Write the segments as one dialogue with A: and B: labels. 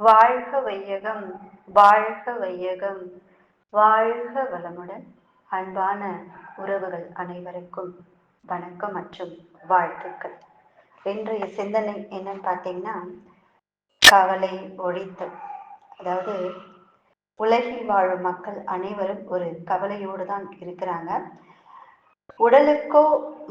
A: வாழ்க வையகம் வாழ்க வையகம். வாழ்க வளமுடன் அன்பான உறவுகள் அனைவருக்கும் வணக்கம் மற்றும் வாழ்த்துக்கள். இன்றைய சிந்தனை என்னன்னு பார்த்தீங்கன்னா கவலை ஒழித்தல். அதாவது உலகில் வாழும் மக்கள் அனைவரும் ஒரு கவலையோடு தான் இருக்கிறாங்க. உடலுக்கோ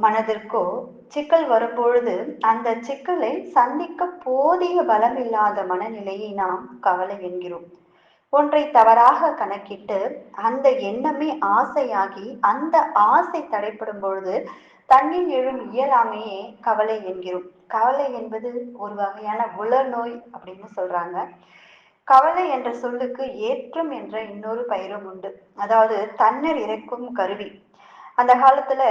A: மனதிற்கோ சிக்கல் வரும்பொழுது அந்த சிக்கலை சந்திக்க போதிய பலம் இல்லாத மனநிலையை நாம் கவலை என்கிறோம். ஒன்றை தவறாக கணக்கிட்டு அந்த எண்ணமே ஆசையாகி அந்த ஆசை தடைப்படும் பொழுது தண்ணீர் எழும் இயலாமையே கவலை என்கிறோம். கவலை என்பது ஒரு வகையான உளநோய் அப்படின்னு சொல்றாங்க. கவலை என்ற சொல்லுக்கு ஏற்றம் என்ற இன்னொரு பெயரும் உண்டு. அதாவது தண்ணீர் இறைக்கும் கருவி. அந்த காலத்துல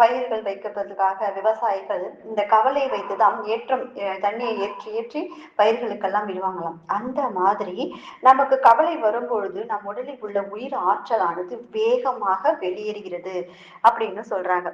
A: பயிர்கள் வைக்கிறதுக்காக விவசாயிகள் இந்த கவலை வைத்துதான் ஏற்றம் தண்ணியை ஏற்றி ஏற்றி பயிர்களுக்கெல்லாம் விடுவாங்களாம். அந்த மாதிரி நமக்கு கவலை வரும்பொழுது நம் உடலில் உள்ள உயிர் ஆற்றலானது வேகமாக வெளியேறுகிறது அப்படின்னு சொல்றாங்க.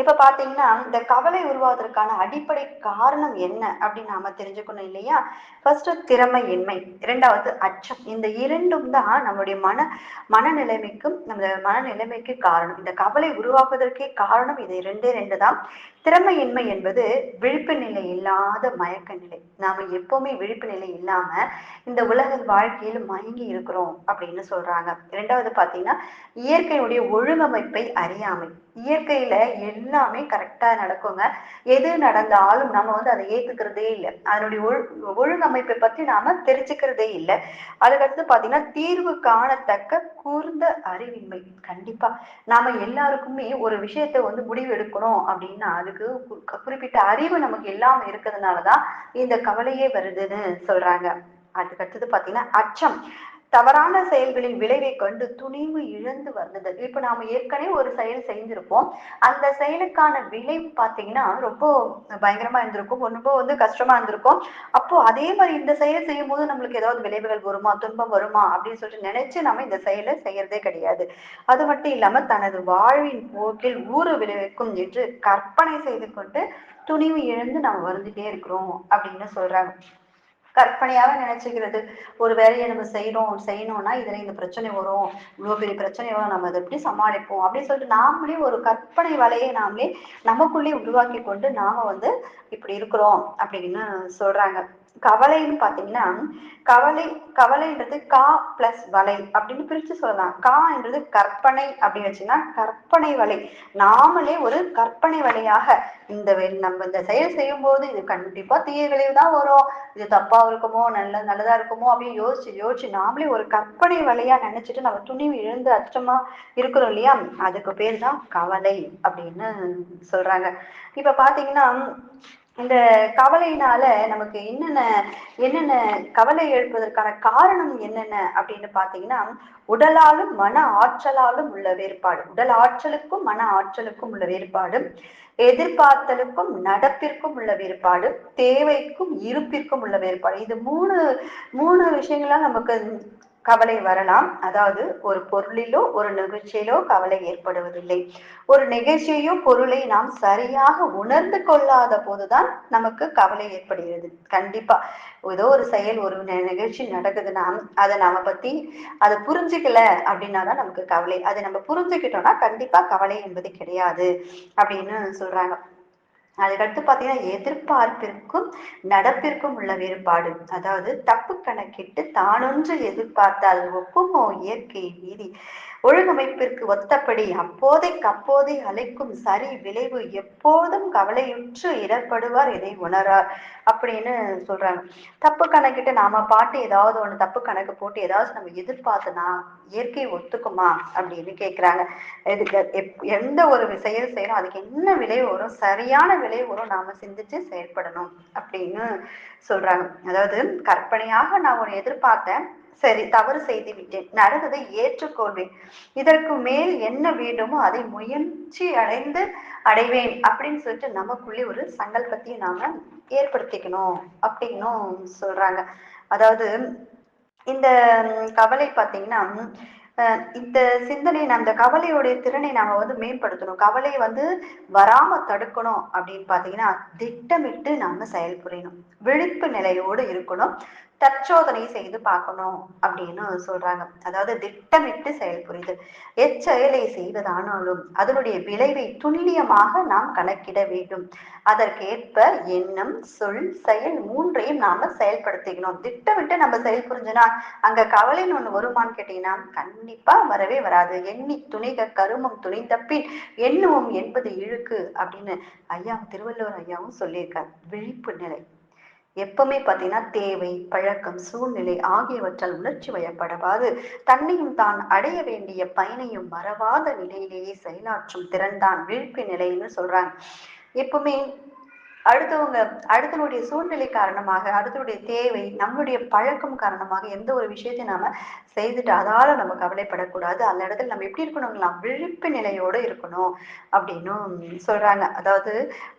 A: இப்ப பாத்தீங்கன்னா இந்த கவலை உருவாவதற்கான அடிப்படை காரணம் என்ன அப்படின்னு நாம தெரிஞ்சுக்கணும் இல்லையா? ஃபர்ஸ்ட் திறமையின்மை இரண்டாவது அச்சம். இந்த இரண்டும் தான் நம்மளுடைய மன மனநிலைமைக்கும் நம்ம மனநிலைமைக்கு காரணம். இந்த கவலை உருவாக்குவதற்கே காரணம் இது ரெண்டே ரெண்டு தான். திறமையின்மை என்பது விழிப்பு நிலை இல்லாத மயக்க நிலை. நாம எப்பவுமே விழிப்பு நிலை இல்லாம இந்த உலக வாழ்க்கையில் மயங்கி இருக்கிறோம் அப்படின்னு சொல்றாங்க. இரண்டாவது பாத்தீங்கன்னா இயற்கையுடைய ஒழுங்கமைப்பை அறியாமை. இயற்கையில எல்லாமே கரெக்டா நடக்குங்க. எது நடந்தாலும் நம்ம வந்து அதை ஏத்துக்கிறதே இல்லை. அதனுடைய ஒழு ஒழுங்கமைப்பை பத்தி நாம தெரிஞ்சுக்கிறதே இல்லை. அதுக்கடுத்து பாத்தீங்கன்னா தீர்வு காணத்தக்க கூர்ந்த அறிவின்மை. கண்டிப்பா. நாம எல்லாருக்குமே ஒரு விஷயத்த வந்து முடிவு எடுக்கணும் அப்படின்னா அதுக்கு குறிப்பிட்ட அறிவு நமக்கு எல்லாம் இருக்கிறதுனாலதான் இந்த கவலையே வருதுன்னு சொல்றாங்க. அதுக்கடுத்தது பாத்தீங்கன்னா அச்சம். தவறான செயல்களின் விளைவை கண்டு துணிவு இழந்து வந்தது. இப்ப நாம ஏற்கனவே ஒரு செயல் செய்திருப்போம் அந்த செயலுக்கான விளைவு பாத்தீங்கன்னா ரொம்ப பயங்கரமா இருந்திருக்கும். ரொம்ப வந்து கஷ்டமா இருந்திருக்கும். அப்போ அதே மாதிரி இந்த செயல் செய்யும் போது நம்மளுக்கு ஏதாவது விளைவுகள் வருமா? துன்பம் வருமா? அப்படின்னு சொல்லிட்டு நினைச்சு நம்ம இந்த செயலை செய்யறதே கிடையாது. அது மட்டும் இல்லாம தனது வாழ்வின் போக்கில் ஊறு விளைவிக்கும் என்று கற்பனை செய்து கொண்டு துணிவு இழந்து நம்ம வருந்துட்டே இருக்கிறோம் அப்படின்னு சொல்றாங்க. கற்பனையாவே நினைச்சுக்கிறது. ஒரு வேலையை நம்ம செய்யறோம் செய்யணும்னா இதுல இந்த பிரச்சனை வரும். இவ்வளவு பெரிய பிரச்சனை வரும். நம்ம அதை எப்படி சமாளிப்போம்? அப்படின்னு சொல்லிட்டு நாமளே ஒரு கற்பனை வலையை நாமளே நமக்குள்ளே உருவாக்கி கொண்டு நாம வந்து இப்படி இருக்கிறோம் அப்படின்னு சொல்றாங்க. கவலைன்னு பாத்தீங்கன்னா கவலை கவலைன்றது கா பிளஸ் வலை அப்படின்னு பிரிச்சு சொல்லலாம். கா என்றது கற்பனை அப்படின்னு வச்சுன்னா கற்பனை வலை. நாமளே ஒரு கற்பனை வலையாக இந்த நம்ம இந்த செயல் செய்யும் போது இது கண்டிப்பா தீய விளைவு தான் வரும். இது தப்பா இருக்குமோ நல்ல நல்லதா இருக்குமோ அப்படின்னு யோசிச்சு யோசிச்சு நாமளே ஒரு கற்பனை வலையா நினைச்சிட்டு நம்ம துணிவு இழந்து அச்சமா இருக்கிறோம் இல்லையா? அதுக்கு பேர் தான் கவலை அப்படின்னு சொல்றாங்க. இப்ப பாத்தீங்கன்னா இந்த கவலையினால நமக்கு என்னென்ன என்னென்ன கவலை எழுப்பதற்கான காரணம் என்னென்ன அப்படின்னு பாத்தீங்கன்னா உடலாலும் மன ஆற்றலாலும் உள்ள வேறுபாடு. உடல் ஆற்றலுக்கும் மன ஆற்றலுக்கும் உள்ள வேறுபாடு. எதிர்பார்த்தலுக்கும் நடப்பிற்கும் உள்ள வேறுபாடு. தேவைக்கும் இருப்பிற்கும் உள்ள வேறுபாடு. இது மூணு மூணு விஷயங்களா நமக்கு கவலை வரலாம். அதாவது ஒரு பொருளிலோ ஒரு நிகழ்ச்சியிலோ கவலை ஏற்படுவதில்லை. ஒரு நிகழ்ச்சியோ பொருளை நாம் சரியாக உணர்ந்து கொள்ளாத போதுதான் நமக்கு கவலை ஏற்படுகிறது. கண்டிப்பா. ஏதோ ஒரு செயல் ஒரு நிகழ்ச்சி நடக்குதுன்னா அதை நாம பத்தி அதை புரிஞ்சுக்கல அப்படின்னா தான் நமக்கு கவலை. அதை நம்ம புரிஞ்சுக்கிட்டோம்னா கண்டிப்பா கவலை என்பது கிடையாது அப்படின்னு சொல்றாங்க. அதுக்கடுத்து பார்த்தீங்கன்னா எதிர்பார்ப்பிற்கும் நடப்பிற்கும் உள்ள வேறுபாடு. அதாவது தப்பு கணக்கிட்டு தானொன்று எதிர்பார்த்தால் ஒப்புமோ இயற்கை நீதி. ஒழுங்கமைப்பிற்கு ஒத்தபடி அப்போதைக்கு அப்போதே அழைக்கும் சரி விளைவு எப்போதும் கவலையுற்று இடர்படுவார் இதை உணரார் அப்படின்னு சொல்றாங்க. தப்பு கணக்கிட்டு நாம பாட்டு ஏதாவது ஒண்ணு தப்பு கணக்கு போட்டு ஏதாவது நம்ம எதிர்பார்த்தனா இயற்கை ஒத்துக்குமா அப்படின்னு கேக்குறாங்க. இதுக்கு எந்த ஒரு செயல் செய்யணும் அதுக்கு என்ன விலை வரும் சரியான விலை வரும் நாம சிந்திச்சு செயல்படணும் அப்படின்னு சொல்றாங்க. அதாவது கற்பனையாக நான் ஒன்று எதிர்பார்த்தேன் சரி தவறு செய்து விட்டேன். நடந்ததை ஏற்றுக்கொள்வேன். இதற்கு மேல் என்ன வேண்டுமோ அதை முயற்சி அடைந்து அடைவேன் அப்படின்னு சொல்லிட்டு நமக்குள்ளே ஒரு சங்கல்பத்தையும் நாம ஏற்படுத்திக்கணும் அப்படின்னும் சொல்றாங்க. அதாவது இந்த கவலை பார்த்தீங்கன்னா இந்த சிந்தனை அந்த கவலையுடைய திறனை நாம வந்து மேம்படுத்தணும். கவலையை வந்து வராம தடுக்கணும் அப்படின்னு பாத்தீங்கன்னா திட்டமிட்டு நாம செயல்புரியணும். விழிப்பு நிலையோடு இருக்கணும். தற்சோதனை செய்து பார்க்கணும் அப்படின்னு சொல்றாங்க. அதாவது திட்டமிட்டு செயல்புரிதல் எச்செயலை செய்வதானாலும் அதனுடைய விளைவை துல்லியமாக நாம் கணக்கிட வேண்டும். அதற்கேற்ப எண்ணம் சொல் செயல் மூன்றையும் நாம செயல்படுத்திக்கணும். திட்டமிட்டு நம்ம செயல் புரிஞ்சுனா அங்க கவலைன்னு ஒண்ணு வருமான்னு கேட்டீங்கன்னா கண்டிப்பா வரவே வராது. எண்ணி துணிக கருமம் துணிந்த பின் எண்ணுவோம் என்பது இழுக்கு அப்படின்னு ஐயா திருவள்ளுவர் ஐயாவும் சொல்லியிருக்கார். விழிப்பு நிலை. எப்பவுமே பார்த்தீங்கன்னா தேவை பழக்கம் சூழ்நிலை ஆகியவற்றால் உணர்ச்சி வயப்படவாது. தன்னையும் தான் அடைய வேண்டிய பயனையும் மறவாத நிலையிலேயே செயலாற்றும் திறன்தான் விழிப்பு நிலைன்னு சொல்றாங்க. எப்பவுமே அடுத்தவங்க அடுத்தனுடைய சூழ்நிலை காரணமாக அடுத்தனுடைய தேவை நம்மளுடைய பழக்கம் காரணமாக எந்த ஒரு விஷயத்தையும் நாம செய்துட்டு அதால நம்ம கவலைப்படக்கூடாது. அந்த இடத்துல நம்ம எப்படி இருக்கணுங்களா விழிப்பு நிலையோட இருக்கணும் அப்படின்னும் சொல்றாங்க. அதாவது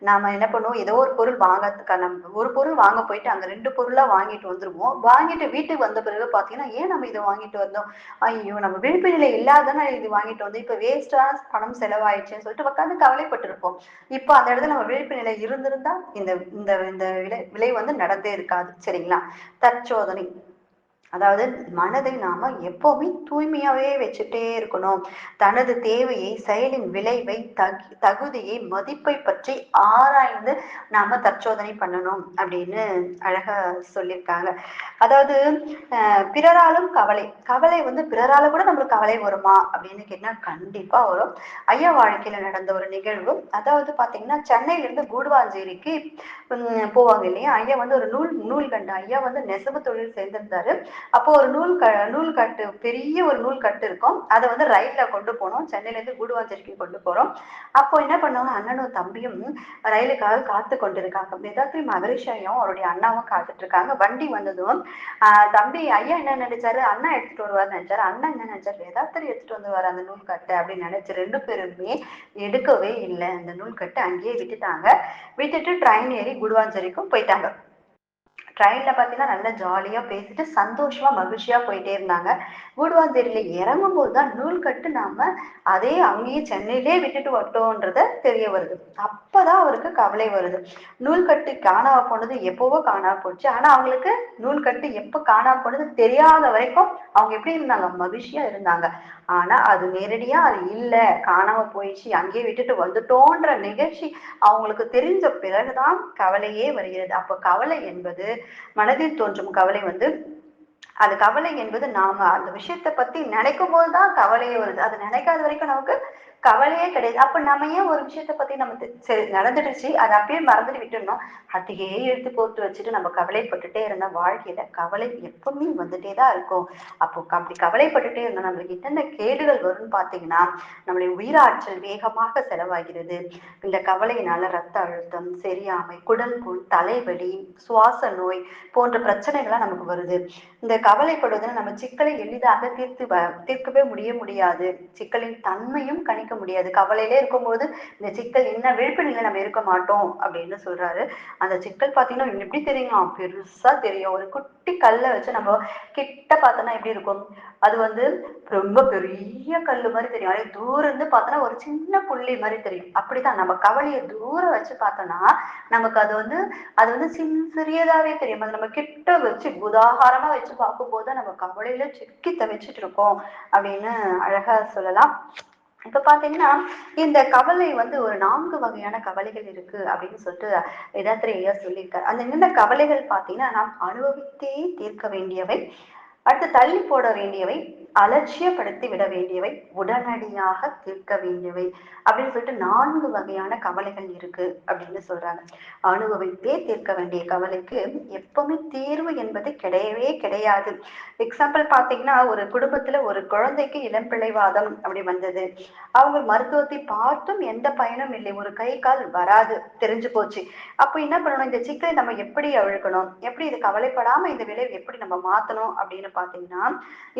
A: நாம என்ன பண்ணுவோம்? ஏதோ ஒரு பொருள் வாங்கறதுக்கான ஒரு பொருள் வாங்க போயிட்டு அங்க ரெண்டு பொருளா வாங்கிட்டு வந்துருவோம். வாங்கிட்டு வீட்டுக்கு வந்த பிறகு பாத்தீங்கன்னா ஏன் நம்ம இதை வாங்கிட்டு வந்தோம்? ஐயோ நம்ம விழிப்பு நிலை இல்லாதனா இது வாங்கிட்டு வந்து இப்ப வேஸ்டா பணம் செலவாயிடுச்சுன்னு சொல்லிட்டு உட்காந்து கவலைப்பட்டிருப்போம். இப்போ அந்த இடத்துல நம்ம விழிப்பு நிலை இருந்திருந்தா இந்த இந்த இந்த விலை விலை வந்து நடந்தே இருக்காது சரிங்களா? தற்சோதனை. அதாவது மனதை நாம எப்பவுமே தூய்மையாவே வச்சுட்டே இருக்கணும். தனது தேவையை செயலின் விளைவை தகு தகுதியை மதிப்பை பற்றி ஆராய்ந்து நாம தற்சோதனை பண்ணணும் அப்படின்னு அழகா சொல்லியிருக்காங்க அதாவது பிறராலும் கவலை கவலை வந்து பிறரால கூட நம்மளுக்கு கவலை வருமா அப்படின்னு கேட்டா கண்டிப்பா வரும். ஐயா வாழ்க்கையில நடந்த ஒரு நிகழ்வு. அதாவது பாத்தீங்கன்னா சென்னையில இருந்து கூடுவாஞ்சேரிக்கு போவாங்க இல்லையா? ஐயா வந்து ஒரு நூல் நூல் கண்டு ஐயா வந்து நெசவு தொழில் செய்திருந்தாரு அப்போ ஒரு நூல் க நூல் கட்டு பெரிய ஒரு நூல் கட்டு இருக்கும். அதை வந்து ரயில்ல கொண்டு போனோம். சென்னையில இருந்து கூடுவாஞ்சேரிக்கு கொண்டு போறோம். அப்போ என்ன பண்ணுவாங்க? அண்ணனும் தம்பியும் ரயிலுக்காக காத்து கொண்டிருக்காங்க. வேதாத்ரி மகரிஷ் அவருடைய அண்ணாவும் காத்துட்டு இருக்காங்க வண்டி வந்ததும் ஆஹ் தம்பி ஐயா என்ன நினைச்சாரு? அண்ணா எடுத்துட்டு வருவார் நினைச்சாரு. அண்ணா என்ன நினைச்சாரு? வேதாத்திரி எடுத்துட்டு வந்துருவாரு அந்த நூல் கட்டு அப்படின்னு நினைச்சு ரெண்டு பேருமே எடுக்கவே இல்லை. அந்த நூல் கட்டு அங்கேயே விட்டுட்டாங்க. விட்டுட்டு ட்ரெயின் ஏறி குடுவாஞ்சேரிக்கும் போயிட்டாங்க. ட்ரெயின்ல பார்த்தீங்கன்னா நல்லா ஜாலியா பேசிட்டு சந்தோஷமா மகிழ்ச்சியா போயிட்டே இருந்தாங்க. கூடுவாஞ்சேரியில இறங்கும் போது தான் நூல் கட்டு நாம அதே அங்கேயே சென்னையிலே விட்டுட்டு வட்டோன்றத தெரிய வருது. அப்பதான் அவருக்கு கவலை வருது. நூல் கட்டு காணாம போனது எப்பவோ காணாம போச்சு. ஆனா அவங்களுக்கு நூல் கட்டு எப்ப காணாம போனது தெரியாத வரைக்கும் அவங்க எப்படி இருந்தாங்க? மகிழ்ச்சியா இருந்தாங்க. ஆனா அது நேரடியா அது இல்ல. காணாம போயிடுச்சு. அங்கேயே விட்டுட்டு வந்துட்டோன்ற நிகழ்ச்சி அவங்களுக்கு தெரிஞ்ச பிறகுதான் கவலையே வருகிறது. அப்ப கவலை என்பது மனதில் தோன்றும் கவலை வந்து அந்த கவலை என்பது நாம அந்த விஷயத்தை பத்தி நினைக்கும் போதுதான் கவலையே வருது. அது நினைக்காத வரைக்கும் நமக்கு கவலையே கிடையாது. அப்ப நம்ம ஏன் ஒரு விஷயத்த பத்தி நம்ம சரி நடந்துடுச்சு அதை அப்படியே மறந்துட்டு விட்டுடணும்? அதையே எடுத்து போட்டு வச்சுட்டு நம்ம கவலைப்பட்டுட்டே இருந்த வாழ்க்கையில கவலை எப்பவுமே வந்துட்டே தான் இருக்கும். அப்போ அப்படி கவலைப்பட்டுட்டே இருந்தோம் நம்மளுக்கு என்னென்ன கேடுகள் வரும்னு பாத்தீங்கன்னா நம்மளுடைய உயிராற்றல் வேகமாக செலவாகிறது. இந்த கவலையினால ரத்த அழுத்தம் சரியாமை குடல் புண் தலைவலி சுவாச நோய் போன்ற பிரச்சனைகள்லாம் நமக்கு வருது. இந்த கவலைப்படுவதில் நம்ம சிக்கலை எளிதாக தீர்த்து வ- தீர்க்கவே முடிய முடியாது. சிக்கலின் தன்மையும் கணிக்க முடியாது. கவலையிலே இருக்கும்போது இந்த சிக்கல் என்ன விழிப்பு நிலை நம்ம இருக்க மாட்டோம் அப்படின்னு சொல்றாரு. அந்த சிக்கல் பார்த்தீங்கன்னா இன்னும் எப்படி தெரியும்? பெருசா தெரியும். ஒரு குட்டி கல்லை வச்சு நம்ம கிட்ட பார்த்தோன்னா எப்படி இருக்கும்? அது வந்து ரொம்ப பெரிய கல்லு மாதிரி தெரியும். அதே தூரம் இருந்து பார்த்தோன்னா ஒரு சின்ன புள்ளி மாதிரி தெரியும். அப்படிதான் நம்ம கவலையை தூரம் வச்சு பார்த்தோம்னா நமக்கு அது வந்து அது வந்து சின் சிறியதாவே தெரியும். அது நம்ம கிட்ட வச்சு உதாகாரமா வச்சு பார்க்கும்போது நம்ம கவலையில சிக்கி தவிச்சிட்டு இருக்கோம் அப்படின்னு அழகா சொல்லலாம். இப்ப பாத்தீங்கன்னா இந்த கவலை வந்து ஒரு நான்கு வகையான கவலைகள் இருக்கு அப்படின்னு சொல்லிட்டு வேதாத்திரி சொல்லியிருக்காரு. அந்த என்னென்ன கவலைகள் பாத்தீங்கன்னா நாம் அனுபவித்தே தீர்க்க வேண்டியவை. அடுத்து தள்ளி போட வேண்டியவை அலட்சியப்படுத்தி விட வேண்டியவை உடனடியாக தீர்க்க வேண்டியவை அப்படின்னு சொல்லிட்டு நான்கு வகையான கவலைகள் இருக்கு அப்படின்னு சொல்றாங்க. அனுபவித்தே தீர்க்க வேண்டிய கவலைக்கு எப்பவுமே தீர்வு என்பது கிடையவே கிடையாது. எக்ஸாம்பிள் பாத்தீங்கன்னா ஒரு குடும்பத்துல ஒரு குழந்தைக்கு இளம்பிள்ளைவாதம் அப்படி வந்தது. அவங்க மருத்துவத்தை பார்த்தும் எந்த பயனும் இல்லை. ஒரு கை கால் வராது தெரிஞ்சு போச்சு. அப்போ என்ன பண்ணணும்? இந்த சிக்கலை நம்ம எப்படி அழுக்கணும் எப்படி இது கவலைப்படாம இந்த விளைவு எப்படி நம்ம மாத்தணும் அப்படின்னு பாத்தீங்கன்னா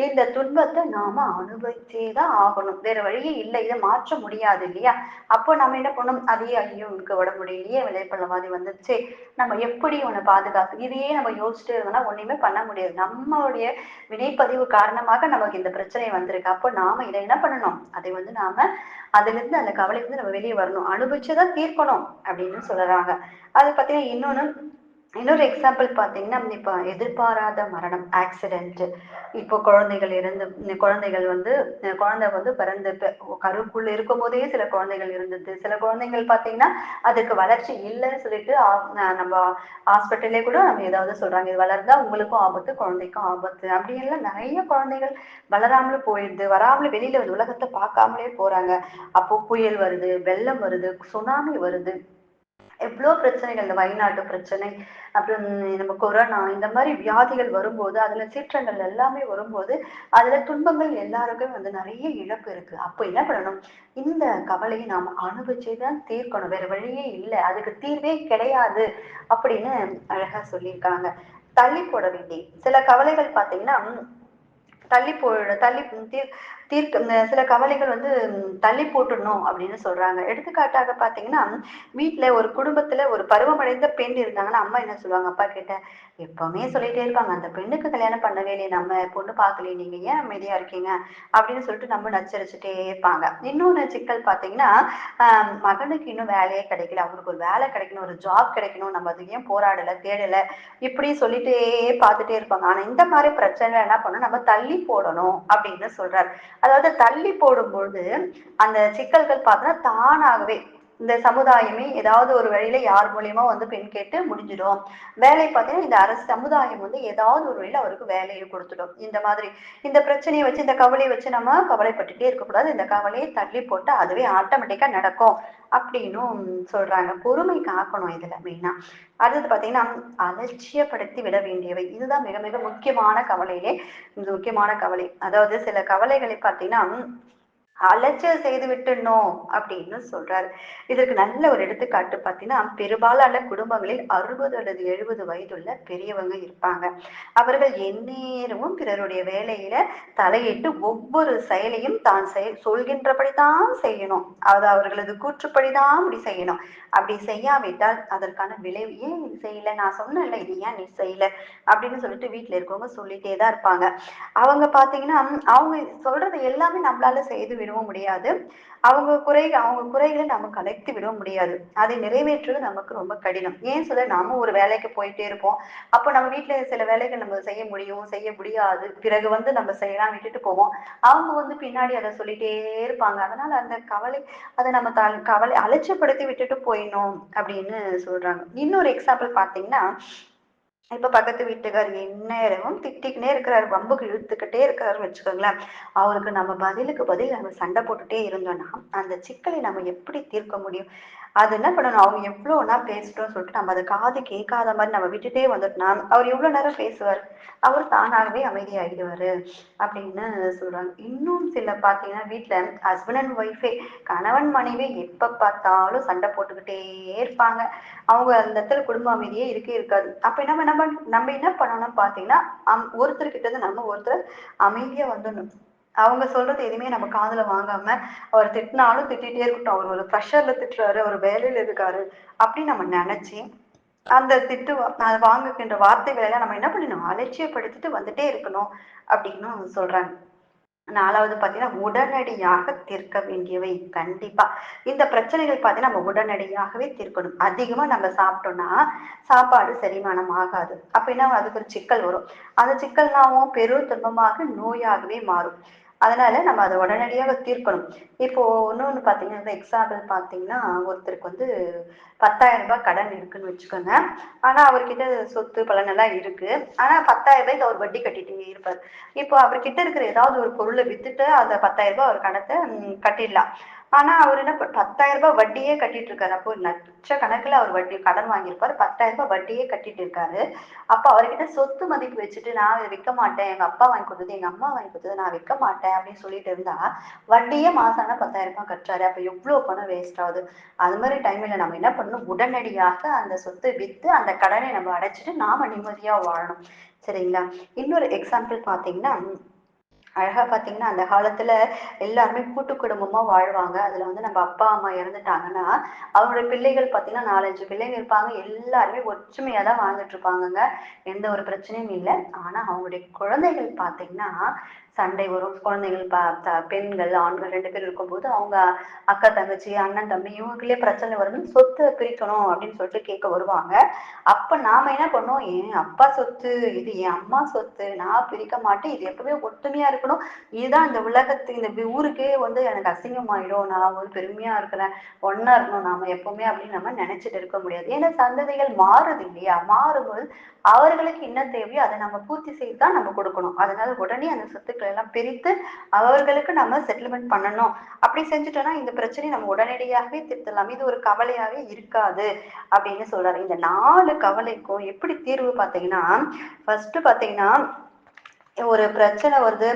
A: இந்த துன்பத்தை நாம அனுபவிச்சே தான் ஆகணும். வேற வழியே இல்லை. இதை மாற்ற முடியாது இல்லையா? அப்போ நம்ம என்ன பண்ணணும்? அதையே ஐயோ உனக்கு உடம்பு முடியலையே விளைப்பள்ளவாதி வந்துச்சு நம்ம எப்படி உன்னை பாதுகாப்பு? இதையே நம்ம யோசிச்சுட்டு இருந்தோம்னா ஒண்ணுமே பண்ண முடியாது. நம்மளுடைய வினைப்பதிவு காரணமாக நமக்கு இந்த பிரச்சனை வந்திருக்கு. அப்போ நாம இதை என்ன பண்ணணும்? அதை வந்து நாம அதுல இருந்து அந்த கவலை வந்து நம்ம வெளியே வரணும். அனுபவிச்சுதான் தீர்க்கணும் அப்படின்னு சொல்றாங்க. அது பார்த்தீங்கன்னா இன்னொன்னு இன்னொரு எக்ஸாம்பிள் பார்த்தீங்கன்னா இப்போ எதிர்பாராத மரணம் ஆக்சிடென்ட் இப்போ குழந்தைகள் இறந்து குழந்தைகள் வந்து குழந்தை வந்து பிறந்து கருவுக்குள்ள இருக்கும் போதே சில குழந்தைகள் இருந்தது. சில குழந்தைகள் பார்த்தீங்கன்னா அதுக்கு வளர்ச்சி இல்லைன்னு சொல்லிட்டு ஆ- நம்ம ஹாஸ்பிட்டல்லே கூட நம்ம ஏதாவது சொல்றாங்க. இது வளர்ந்தா உங்களுக்கும் ஆபத்து குழந்தைக்கும் ஆபத்து. அப்படி எல்லாம் நிறைய குழந்தைகள் வளராமலும் போயிடுது. வராமலும் வெளியில வந்து உலகத்தை பார்க்காமலே போறாங்க. அப்போ புயல் வருது வெள்ளம் வருது சுனாமி வருது. எவ்வளோ பிரச்சனைகள் இந்த வயநாட்டு பிரச்சனை அப்புறம் நம்ம கொரோனா இந்த மாதிரி வியாதிகள் வரும்போது அதுல சீற்றங்கள் எல்லாமே வரும்போது அதுல துன்பங்கள் எல்லாருக்கும் வந்து நிறைய இழப்பு இருக்கு. அப்போ என்ன பண்ணணும்? இந்த கவலையை நாம் அனுபவிச்சே தான் தீர்க்கணும். வேற வழியே இல்லை. அதுக்கு தீர்வே கிடையாது அப்படின்னு அழகா சொல்லியிருக்காங்க. தள்ளி போட வேண்டிய சில கவலைகள் பார்த்தீங்கன்னா தள்ளி போ தள்ளி தீர் தீர்க்க இந்த சில கவலைகள் வந்து தள்ளி போட்டுடணும் அப்படின்னு சொல்றாங்க. எடுத்துக்காட்டாக பார்த்தீங்கன்னா வீட்டுல ஒரு குடும்பத்துல ஒரு பருவமடைந்த பெண் இருந்தாங்கன்னா அம்மா என்ன சொல்லுவாங்க? அப்பா கிட்ட எப்பவுமே சொல்லிட்டே இருப்பாங்க. அந்த பெண்ணுக்கு கல்யாணம் பண்ணவே இல்லையே. நம்ம பொண்ணு பார்க்கலையே. நீங்க ஏன் அமைதியா இருக்கீங்க? அப்படின்னு சொல்லிட்டு நம்ம நச்சரிச்சுட்டே இருப்பாங்க. இன்னொன்னு சிக்கல் பாத்தீங்கன்னா ஆஹ் மகனுக்கு இன்னும் வேலையே கிடைக்கல. அவருக்கு ஒரு வேலை கிடைக்கணும் ஒரு ஜாப் கிடைக்கணும். நம்ம அது ஏன் போராடல தேடல? இப்படி சொல்லிட்டே பார்த்துட்டே இருப்பாங்க. ஆனா இந்த மாதிரி பிரச்சனை என்ன பண்ணணும்? நம்ம தள்ளி போடணும் அப்படின்னு சொல்றாரு. அதாவது தள்ளி போடும்பொழுது அந்த சிக்கல்கள் பார்த்தோன்னா தானாகவே இந்த சமுதாயமே ஏதாவது ஒரு வழியில யார் மூலியமா வந்து பெண் கேட்டு முடிஞ்சிடும். வேலை பார்த்தீங்கன்னா இந்த அரசு சமுதாயம் வந்து ஏதாவது ஒரு வழியில அவருக்கு வேலையை கொடுத்துடும். இந்த மாதிரி இந்த பிரச்சனையை வச்சு இந்த கவலையை வச்சு நம்ம கவலைப்பட்டுட்டே இருக்கக்கூடாது. இந்த கவலையை தள்ளி போட்டு அதுவே ஆட்டோமேட்டிக்கா நடக்கும் அப்படின்னும் சொல்றாங்க. பொறுமை காக்கணும் இதுல மெயினா. அடுத்தது பார்த்தீங்கன்னா அலட்சியப்படுத்தி விட வேண்டியவை. இதுதான் மிக மிக முக்கியமான கவலையிலே முக்கியமான கவலை. அதாவது சில கவலைகளை பார்த்தீங்கன்னா அலட்சியம் செய்து விட்டுணும் அப்படின்னு சொல்றாரு. இதற்கு நல்ல ஒரு எடுத்துக்காட்டு பார்த்தீங்கன்னா பெரும்பாலான குடும்பங்களில் அறுபது அல்லது எழுபது வயதுள்ள பெரியவங்க இருப்பாங்க. அவர்கள் எந்நேரமும் பிறருடைய வேலையில தலையிட்டு ஒவ்வொரு செயலையும் தான் செய் சொல்கின்றபடிதான் செய்யணும். அது அவர்களது கூற்றுப்படிதான் அப்படி செய்யணும். அப்படி செய்யாவிட்டால் அதற்கான விளைவு ஏன் செய்யல நான் சொன்னேன்ல இது ஏன் நீ செய்யல? அப்படின்னு சொல்லிட்டு வீட்டுல இருக்கவங்க சொல்லிட்டே தான் இருப்பாங்க. அவங்க பாத்தீங்கன்னா அவங்க சொல்றது எல்லாமே நம்மளால செய்து விடவும் முடியாது. அவங்க குறை அவங்க குறைகளை நம்ம கலைத்து விடவும் முடியாது. அதை நிறைவேற்றுவது நமக்கு ரொம்ப கடினம். ஏன் சொல்ல நாம ஒரு வேலைக்கு போயிட்டே இருப்போம். அப்போ நம்ம வீட்டுல சில வேலைகள் நம்ம செய்ய முடியும் செய்ய முடியாது. பிறகு வந்து நம்ம செய்யலாம் விட்டுட்டு போவோம். அவங்க வந்து பின்னாடி அதை சொல்லிட்டே இருப்பாங்க. அதனால அந்த கவலை அதை நம்ம த கவலை அலட்சியப்படுத்தி விட்டுட்டு போயிடணும் அப்படின்னு சொல்றாங்க. இன்னொரு எக்ஸாம்பிள் பாத்தீங்கன்னா இப்ப பக்கத்து வீட்டுக்கார் எந்நேரமும் திட்டிக்கினே இருக்கிறாரு வம்புக்கு இழுத்துக்கிட்டே இருக்கிறாருன்னு வச்சுக்கோங்களேன். அவருக்கு நம்ம பதிலுக்கு பதில் நம்ம சண்டை போட்டுட்டே இருந்தோம்னா அந்த சிக்கலை நம்ம எப்படி தீர்க்க முடியும்? அது என்ன பண்ணணும்? அவங்க எவ்வளோனா பேசிட்டோம்னு சொல்லிட்டு நம்ம அதை காது கேட்காத மாதிரி நம்ம விட்டுட்டே வந்துட்டோம்னா அவர் எவ்வளோ நேரம் பேசுவார். அவர் தானாகவே அமைதியாகிடுவார் அப்படின்னு சொல்றாங்க. இன்னும் சில பார்த்தீங்கன்னா வீட்டில் ஹஸ்பண்ட் அண்ட் ஒய்ஃபே கணவன் மனைவி எப்போ பார்த்தாலும் சண்டை போட்டுக்கிட்டே இருப்பாங்க. அவங்க அந்த இடத்துல குடும்ப அமைதியே இருக்கே இருக்காது. அப்போ நம்ம நம்ம நம்ம என்ன பண்ணணும்னு பார்த்தீங்கன்னா அம்- ஒருத்தர்கிட்ட இருந்து நம்ம ஒருத்தர் அமைதியாக வந்துடணும். அவங்க சொல்றது எதுவுமே நம்ம காதுல வாங்காம அவர் திட்டினாலும் திட்டிகிட்டே இருக்கட்டும். அவர் ஒரு ப்ரெஷர்ல திட்டுறாரு அவர் வேலையில இருக்காரு அப்படின்னு நம்ம நினைச்சு அந்த திட்டு அது வாங்குகின்ற வார்த்தைகளை எல்லாம் நம்ம என்ன பண்ணணும்? அலட்சியப்படுத்திட்டு வந்துட்டே இருக்கணும் அப்படின்னு சொல்றாங்க. நாலாவது பார்த்தீங்கன்னா உடனடியாக தீர்க்க வேண்டியவை. கண்டிப்பா. இந்த பிரச்சனைகள் பார்த்தீங்கன்னா நம்ம உடனடியாகவே தீர்க்கணும். அதிகமா நம்ம சாப்பிட்டோம்னா சாப்பாடு செரிமானம் ஆகாது. அப்ப என்ன அதுக்கு ஒரு சிக்கல் வரும். அந்த சிக்கல்னாவும் பெரும் துன்பமாக நோயாகவே மாறும். அதனால நம்ம அதை உடனடியாக தீர்க்கணும். இப்போ இன்னொன்று பார்த்தீங்கன்னா எக்ஸாம்பிள் பார்த்தீங்கன்னா ஒருத்தருக்கு வந்து பத்தாயிரம் ரூபாய் கடன் இருக்குன்னு வச்சுக்கோங்க. ஆனா அவர்கிட்ட சொத்து பலனெல்லாம் இருக்கு. ஆனா பத்தாயிரம் ரூபாய்க்கு அவர் வட்டி கட்டிட்டு இருப்பார். இப்போ அவர்கிட்ட இருக்கிற ஏதாவது ஒரு பொருளை வித்துட்டு அந்த பத்தாயிரம் ரூபாய் அவர் கடத்தை கட்டிடலாம். ஆனா அவர் என்ன பத்தாயிரம் ரூபாய் வட்டியே கட்டிட்டு இருக்காரு அப்போ லட்ச கணக்குல அவர் வட்டி கடன் வாங்கியிருப்பாரு. பத்தாயிரம் ரூபாய் வட்டியே கட்டிட்டு இருக்காரு அப்ப அவர்கிட்ட சொத்து மதிப்பு வச்சுட்டு நான் விற்க மாட்டேன். எங்க அப்பா வாங்கி கொடுத்தது எங்க அம்மா வாங்கி கொடுத்தது நான் விற்க மாட்டேன். அப்படின்னு சொல்லிட்டு இருந்தா வட்டியே மாசான பத்தாயிரம் ரூபாய் கட்டுறாரு. அப்ப எவ்வளவு பணம் வேஸ்ட் ஆகுது? அது மாதிரி டைம்ல நம்ம என்ன பண்ணணும்? உடனடியாக அந்த சொத்து வித்து அந்த கடனை நம்ம அடைச்சிட்டு நாம நிம்மதியா வாழணும். சரிங்களா? இன்னொரு எக்ஸாம்பிள் பாத்தீங்கன்னா அழகா பார்த்தீங்கன்னா, அந்த காலத்துல எல்லாருமே கூட்டு குடும்பமா வாழ்வாங்க. அதுல வந்து நம்ம அப்பா, அம்மா இறந்துட்டாங்கன்னா, அவங்களுடைய பிள்ளைகள் பார்த்தீங்கன்னா 4, 5 பிள்ளைங்க இருப்பாங்க. எல்லாருமே ஒற்றுமையா தான் வாழ்ந்துட்டு இருப்பாங்கங்க. எந்த ஒரு பிரச்சனையும் இல்லை ஆனா, அவங்களுடைய குழந்தைகள் பார்த்தீங்கன்னா, சண்டை வரும். குழந்தைகள் ப பெண்கள், ஆண்கள் ரெண்டு பேர் இருக்கும்போது, அவங்க அக்கா, தங்கச்சி, அண்ணன், தம்பி இவங்களே பிரச்சனை வரும்போது, சொத்தை பிரிக்கணும் அப்படின்னு சொல்லிட்டு கேட்க வருவாங்க. அப்ப நாம என்ன பண்ணோம், என் அப்பா சொத்து, இது என் அம்மா சொத்து, நான் பிரிக்க மாட்டேன். இது எப்பவுமே ஒத்துமையா இருக்கணும். இதுதான் இந்த உலகத்து இந்த ஊருக்கே வந்து எனக்கு அசிங்கமாயிடும். நான் ஒரு பெருமையா இருக்கிறேன். ஒன்னா இருக்கணும் நாம எப்பவுமே அப்படின்னு நம்ம நினைச்சிட்டு இருக்க முடியாது. ஏன்னா சந்ததிகள் மாறுது இல்லையா? மாறும்போது அவர்களுக்கு என்ன தேவையோ அதை நம்ம பூர்த்தி செய்து தான் நம்ம கொடுக்கணும். அதனால உடனே அந்த சொத்து சொத்துக்களை எல்லாம் பிரித்து அவர்களுக்கு நம்ம செட்டில்மெண்ட் பண்ணணும். அப்படி செஞ்சுட்டோம்னா இந்த பிரச்சனையை நம்ம உடனடியாகவே திருத்தலாம் இது ஒரு கவலையாகவே இருக்காது அப்படின்னு சொல்றாரு. இந்த நாலு கவலைக்கும் எப்படி தீர்வு பார்த்தீங்கன்னா, ஃபர்ஸ்ட் பார்த்தீங்கன்னா ஒரு பிரச்சனை வருது.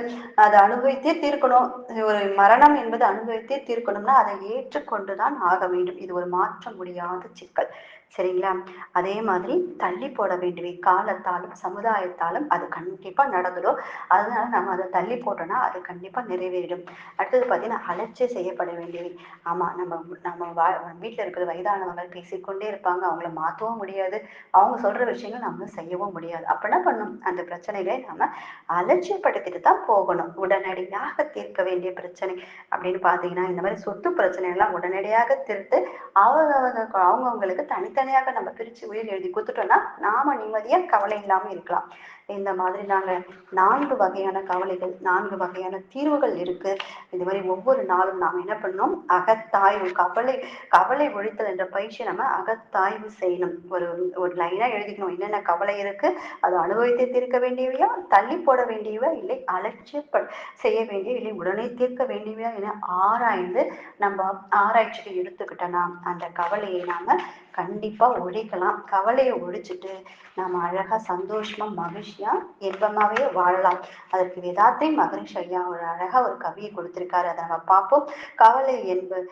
A: அதை அனுபவித்தே தீர்க்கணும். ஒரு மரணம் என்பது அனுபவித்தே தீர்க்கணும்னா, அதை ஏற்றுக்கொண்டு தான் ஆக வேண்டும். இது ஒரு மாற்ற முடியாத சிக்கல். சரிங்களா? அதே மாதிரி தள்ளி போட வேண்டிய காலத்தாலும், சமுதாயத்தாலும் அது கண்டிப்பாக நடந்துடும். அதனால நம்ம அதை தள்ளி போட்டோம்னா, அது கண்டிப்பாக நிறைவேறிடும். அடுத்தது பார்த்தீங்கன்னா, அலட்சியம் செய்யப்பட வேண்டியவை. ஆமாம் நம்ம நம்ம வா வீட்டில் இருக்கிற வயதானவங்க பேசிக்கொண்டே இருப்பாங்க. அவங்கள மாற்றவும் முடியாது. அவங்க சொல்கிற விஷயங்கள் நம்ம செய்யவும் முடியாது. அப்போ என்ன பண்ணணும்? அந்த பிரச்சனைகளை நம்ம அலட்சியப்படுத்திட்டு தான் போகணும். உடனடியாக தீர்க்க வேண்டிய பிரச்சனை அப்படின்னு பார்த்தீங்கன்னா, இந்த மாதிரி சொத்து பிரச்சனைலாம் உடனடியாக தீர்த்து அவங்க அவங்கவுங்களுக்கு அவங்கவங்களுக்கு தனித்தனியாக நம்ம பிரிச்சு உயிர் எழுதி கொடுத்துட்டோம்னா நாம நிம்மதியா கவலை இல்லாம இருக்கலாம். இந்த மாதிரி நாங்கள் நான்கு வகையான கவலைகள், நான்கு வகையான தீர்வுகள் இருக்கு. இது மாதிரி ஒவ்வொரு நாளும் நாம் என்ன பண்ணோம் அகத்தாய்வு கவலை கவலை ஒழித்தல் என்ற பயிற்சியை நம்ம அகத்தாய்வு செய்யணும். ஒரு ஒரு லைனா எழுதிக்கணும். என்னென்ன கவலை இருக்கு? அது அனுபவித்து தீர்க்க வேண்டியவையா? தள்ளி போட வேண்டியவையா? இல்லை அலட்சியப்ப செய்ய வேண்டிய இல்லை உடனே தீர்க்க வேண்டியவையா என ஆராய்ந்து நம்ம ஆராய்ச்சிக்கு எடுத்துக்கிட்டோம்னா, அந்த கவலையை நாம கண்டிப்பா ஒழிக்கலாம். கவலையை ஒழிச்சுட்டு நாம அழகா சந்தோஷமா, மகிழ்ச்சியா, இன்பமாவே வாழலாம். அதற்கு வேதாத்ரி மகரிஷ் ஐயா ஒரு அழகா ஒரு கவியை கொடுத்திருக்காரு. அதை நம்ம பார்ப்போம். கவலை என்பது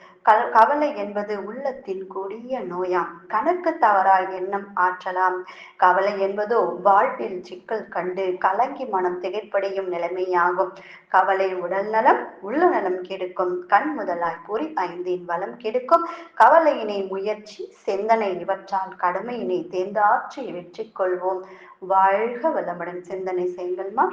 A: கவலை என்பது உள்ளத்தின் கொடிய நோயாம். கணக்கு தவறா எண்ணம் ஆற்றலாம். கவலை என்பதோ வாழ்வில் சிக்கல் கண்டு கலங்கி மனம் திகைப்படையும் நிலைமையாகும். கவலை உடல் நலம், உள்ள நலம் கெடுக்கும். கண் முதலாய் பொறி ஐந்தின் வளம் கெடுக்கும். கவலையினை முயற்சி, சிந்தனை இவற்றால் கடமையினை தேர்ந்தாற்றி வெற்றி கொள்வோம். வாழ்க வளமுடன் சிந்தனை செய்யுங்கள்மா.